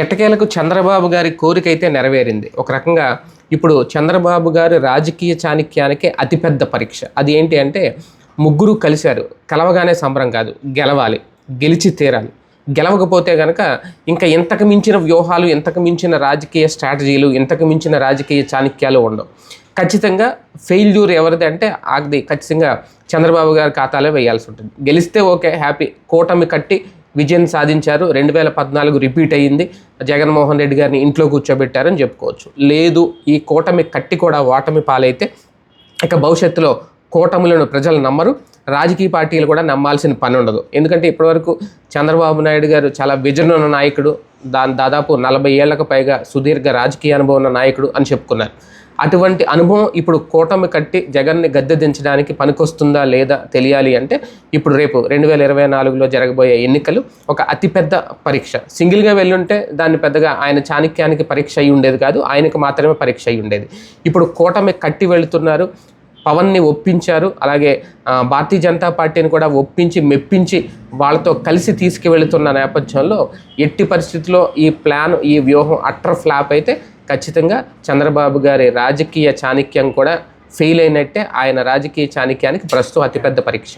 ఎట్టకేలకు చంద్రబాబు గారి కోరిక అయితే నెరవేరింది. ఒక రకంగా ఇప్పుడు చంద్రబాబు గారి రాజకీయ చాణక్యానికి అతిపెద్ద పరీక్ష. అది ఏంటి అంటే ముగ్గురు కలిశారు. కలవగానే సంబరం కాదు. గెలవాలి. గెలిచి తీరాలి. గెలవకపోతే కనుక ఇంకా ఇంతకు మించిన వ్యూహాలు ఇంతకు మించిన రాజకీయ స్ట్రాటజీలు ఇంతకు మించిన రాజకీయ చాణక్యాలు ఉండవు. ఖచ్చితంగా ఫెయిల్యూర్ ఎవరిది అంటే అది ఖచ్చితంగా చంద్రబాబు గారి ఖాతాలో వేయాల్సి ఉంటుంది. గెలిస్తే ఓకే హ్యాపీ. కూటమి కట్టి విజయం సాధించారు. రెండు వేల పద్నాలుగు రిపీట్ అయ్యింది. జగన్మోహన్ రెడ్డి గారిని ఇంట్లో కూర్చోబెట్టారని చెప్పుకోవచ్చు. లేదు ఈ కూటమి కట్టి కూడా ఓటమి పాలైతే ఇక భవిష్యత్తులో కూటములను ప్రజలు నమ్మరు. రాజకీయ పార్టీలు కూడా నమ్మాల్సిన పని ఉండదు. ఎందుకంటే ఇప్పటివరకు చంద్రబాబు నాయుడు గారు చాలా విజన్ ఉన్న నాయకుడు. దాని దాదాపు నలభై ఏళ్ళకు పైగా సుదీర్ఘ రాజకీయ అనుభవం ఉన్న నాయకుడు అని చెప్పుకున్నారు. అటువంటి అనుభవం ఇప్పుడు కూటమి కట్టి జగన్ని గద్దె దించడానికి పనికొస్తుందా లేదా తెలియాలి అంటే ఇప్పుడు రేపు రెండు వేల ఇరవై నాలుగులో జరగబోయే ఎన్నికలు ఒక అతిపెద్ద పరీక్ష. సింగిల్గా వెళ్ళుంటే దాన్ని పెద్దగా ఆయన చాణక్యానికి పరీక్ష అయి ఉండేది కాదు ఆయనకు మాత్రమే పరీక్ష అయి ఉండేది. ఇప్పుడు కూటమి కట్టి వెళుతున్నారు పవన్ని ఒప్పించారు అలాగే భారతీయ జనతా పార్టీని కూడా ఒప్పించి మెప్పించి వాళ్ళతో కలిసి తీసుకువెళుతున్న నేపథ్యంలో ఎట్టి పరిస్థితుల్లో ఈ ప్లాన్ ఈ వ్యూహం అట్టర్ ఫ్లాప్ అయితే ఖచ్చితంగా చంద్రబాబు గారి రాజకీయ చాణక్యం కూడా ఫెయిల్ అయినట్టే ఆయన రాజకీయ చాణక్యానికి ప్రస్తుతం అతిపెద్ద పరీక్ష.